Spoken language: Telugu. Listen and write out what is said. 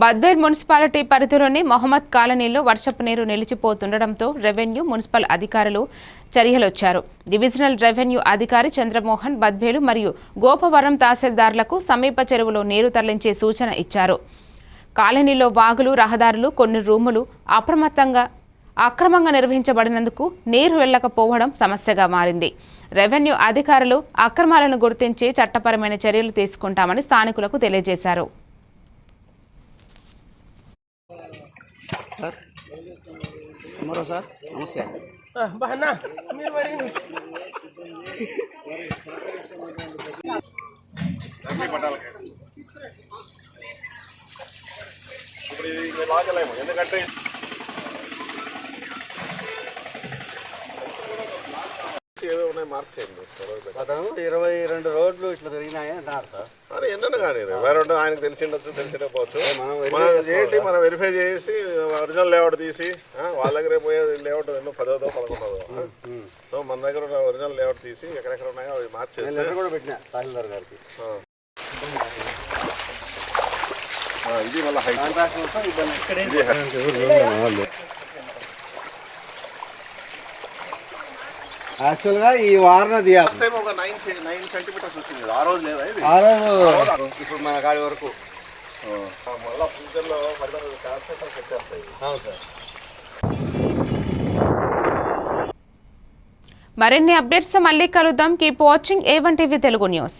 బద్వేల్ మున్సిపాలిటీ పరిధిలోని మహమ్మద్ కాలనీలో వర్షపు నీరు నిలిచిపోతుండటంతో రెవెన్యూ మున్సిపల్ అధికారులు చర్యలొచ్చారు. డివిజనల్ రెవెన్యూ అధికారి చంద్రమోహన్ బద్వేలు మరియు గోపవరం తహసీల్దార్లకు సమీప చెరువులో నీరు తరలించే సూచన ఇచ్చారు. కాలనీలో వాగులు రహదారులు కొన్ని రూములు అప్రమత్తంగా అక్రమంగా నిర్వహించబడినందుకు నీరు వెళ్ళకపోవడం సమస్యగా మారింది. రెవెన్యూ అధికారులు అక్రమాలను గుర్తించి చట్టపరమైన చర్యలు తీసుకుంటామని స్థానికులకు తెలియజేశారు. సార్ మరో సార్ నమస్తే బహనా మీరు మరి ఇప్పుడు ఇది ఇంకా లాగలేము ఎందుకంటే ఏదో ఉన్నాయి మార్చేయండి అతను ఇరవై రెండు రోడ్లు ఇట్లా తిరిగినాయి? అంటున్నారు సార్. అరే ఎన్నో కానీ వేరే ఉంటే ఆయనకు తెలిసిండొచ్చు తెలిసిపోవచ్చు మనం ఏంటి మనం వెరిఫై చేసి ఒరిజినల్ లేఅవుట్ తీసి వాళ్ళ దగ్గర పోయే లేఅవుట్ ఎన్నో పదోదో పదకొండదో. సో మన దగ్గర ఉన్న ఒరిజినల్ లేఅవుట్ తీసి ఎక్కడెక్కడ ఉన్నాయో అవి మార్చేసి కూడా పెట్టినా తహసీల్దార్ గారికి. ఆ, ఇది మళ్ళీ హైట్ ఇది యాక్చువల్గా ఈ వారన తీయాలి ఫస్ట్ టైం ఒక నైన్ నైన్ సెంటీమీటర్స్ వచ్చింది కదా. ఆ రోజు లేదా ఇది? ఆ రోజు. ఇప్పుడు మన గాడి వరకు. ఆ, మళ్ళా ఫ్యూచర్లో మళ్ళీ క్యాల్కులేటర్స్ వచ్చేస్తాయి అవును సార్. మరిన్ని అప్డేట్స్ మళ్ళీ కలుద్దాం. Keep watching A one TV Telugu news